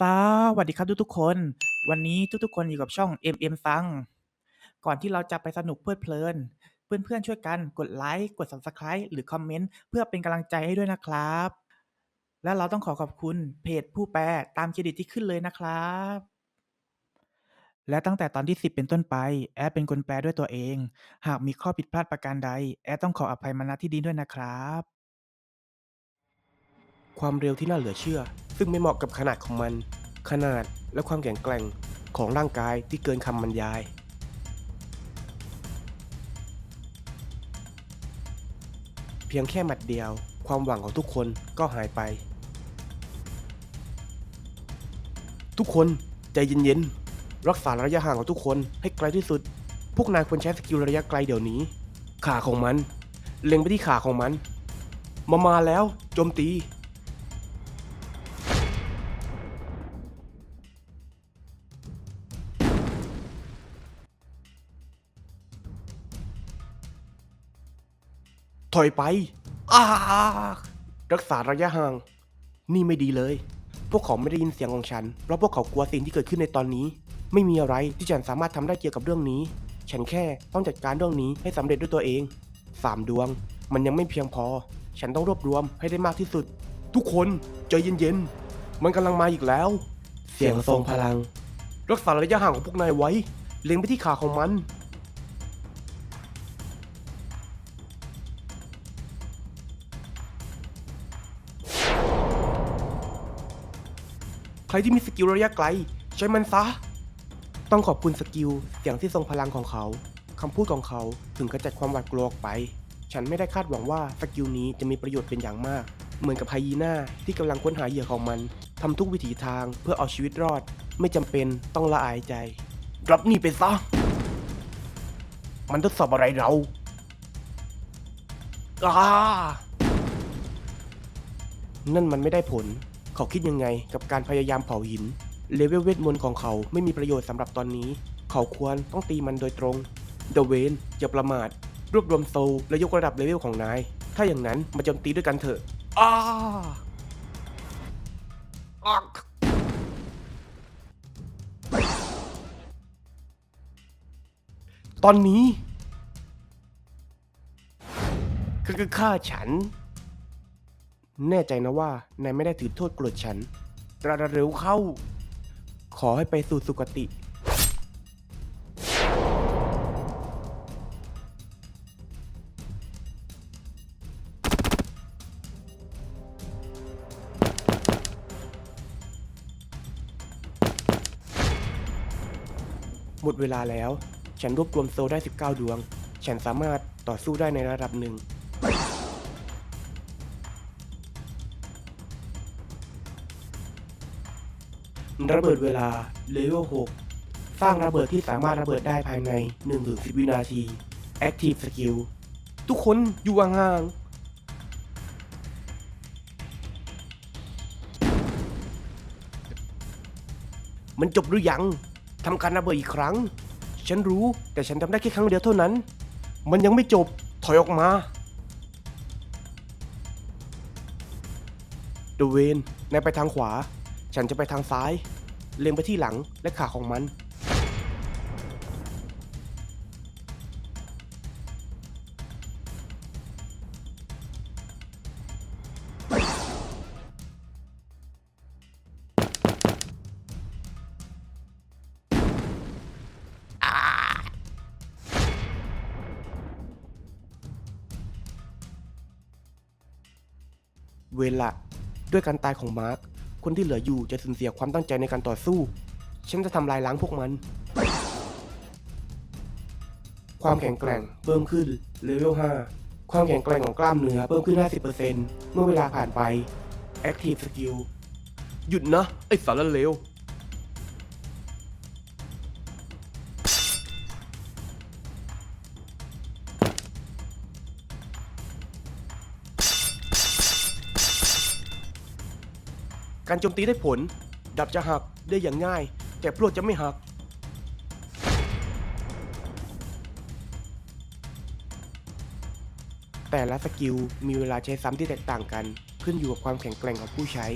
สวัสดีครับทุกๆคน วันนี้ทุกๆคนอยู่กับช่อง MM ซัง ก่อนที่เราจะไปสนุกเพลิดเพลิน เพื่อนๆช่วยกันกดไลค์กด Subscribe หรือคอมเมนต์เพื่อเป็นกำลังใจให้ด้วยนะครับ และเราต้องขอขอบคุณเพจผู้แปลตามเครดิตที่ขึ้นเลยนะครับ และตั้งแต่ตอนที่ 10 เป็นต้นไป แอดเป็นคนแปลด้วยตัวเอง หากมีข้อผิดพลาดประการใด แอดต้องขออภัยมาณที่นี้ด้วยนะครับ ความเร็วที่น่าเหลือเชื่อ ซึ่งไม่เหมาะกับขนาดของมัน ขนาดและความแข็งแกร่งของร่างกายที่เกินคำบรรยาย เพียงแค่หมัดเดียว ความหวังของทุกคนก็หายไป ทุกคนใจเย็นๆ รักษาระยะห่างของทุกคนให้ไกลที่สุด พวกนายควรใช้สกิลระยะไกลเดี๋ยวนี้ ขาของมัน เล็งไปที่ขาของมัน มามาแล้ว โจมตี ถอยไปอารักษาระยะห่าง นี่ไม่ดีเลย พวกเขาไม่ได้ยินเสียงของฉัน เพราะพวกเขากลัวสิ่งที่เกิดขึ้นในตอนนี้ ไม่มีอะไรที่ฉันสามารถทำได้เกี่ยวกับเรื่องนี้ ฉันแค่ต้องจัดการเรื่องนี้ให้สำเร็จด้วยตัวเองสามดวง มันยังไม่เพียงพอ ฉันต้องรวบรวมให้ได้มากที่สุด ทุกคนใจเย็นๆ มันกำลังมาอีกแล้ว เสียงทรงพลัง รักษาระยะห่างของพวกนายไว้ เล็งไปที่ขาของมัน ใครที่มีสกิลระยะไกล ใช้มันซะ ต้องขอบคุณสกิลเสียงที่ทรงพลังของเขาคำพูดของเขาถึงกระจัดความหวาดกลัวออกไป ฉันไม่ได้คาดหวังว่าสกิลนี้จะมีประโยชน์เป็นอย่างมาก เหมือนกับไฮยีน่าที่กำลังค้นหาเหยื่อของมันทำทุกวิถีทางเพื่อเอาชีวิตรอด ไม่จำเป็นต้องละอายใจ รับนี่ไปซะ มันทดสอบอะไรเราอานั่นมันไม่ได้ผล เขาคิดยังไงกับการพยายามเผาหิน เลเวลเวทมนต์ของเขาไม่มีประโยชน์สำหรับตอนนี้ เขาควรต้องตีมันโดยตรงเดเวนอย่าประมาท รวบรวมโซลและยกระดับเลเวลของนาย ถ้าอย่างนั้นมาโจมตีด้วยกันเถอะอ้าอักตอนนี้คือคือฆ่าฉัน แน่ใจนะว่านายไม่ได้ถือโทษโกรธฉันระระเร็วเข้า ขอให้ไปสู่สุคติ หมดเวลาแล้ว ฉันรวบรวมโซลได้ 19 ดวง ฉันสามารถต่อสู้ได้ในระดับหนึ่ง ระเบิดเวลาเลเวล6สร้างระเบิดที่สามารถระเบิดได้ภายใน 1-10 วินาที Active Skill ทุกคนอยู่ห่างๆมันจบหรือยังทำการระเบิดอีกครั้ง ฉันรู้แต่ฉันทำได้แค่ครั้งเดียวเท่านั้น มันยังไม่จบถอยออกมาเดเวนนายไปทางขวา ฉันจะไปทางซ้าย เล็งไปที่หลังและขาของมัน เวลาด้วยการตายของมาร์ค คนที่เหลืออยู่จะสูญเสียความตั้งใจในการต่อสู้ ฉันจะทำลายล้างพวกมัน ความแข็งแกร่งเพิ่มขึ้นเลเวล5ความแข็งแกร่งของกล้ามเนื้อเพิ่มขึ้น 50%เมื่อเวลาผ่านไป Active Skill หยุดนะ ไอ้สารเลว การโจมตีได้ผล ดับจะหักได้อย่างง่าย แต่พลวดจะไม่หัก แต่ละสกิลมีเวลาใช้ซ้ำที่แตกต่างกัน ขึ้นอยู่กับความแข็งแกร่งของผู้ใช้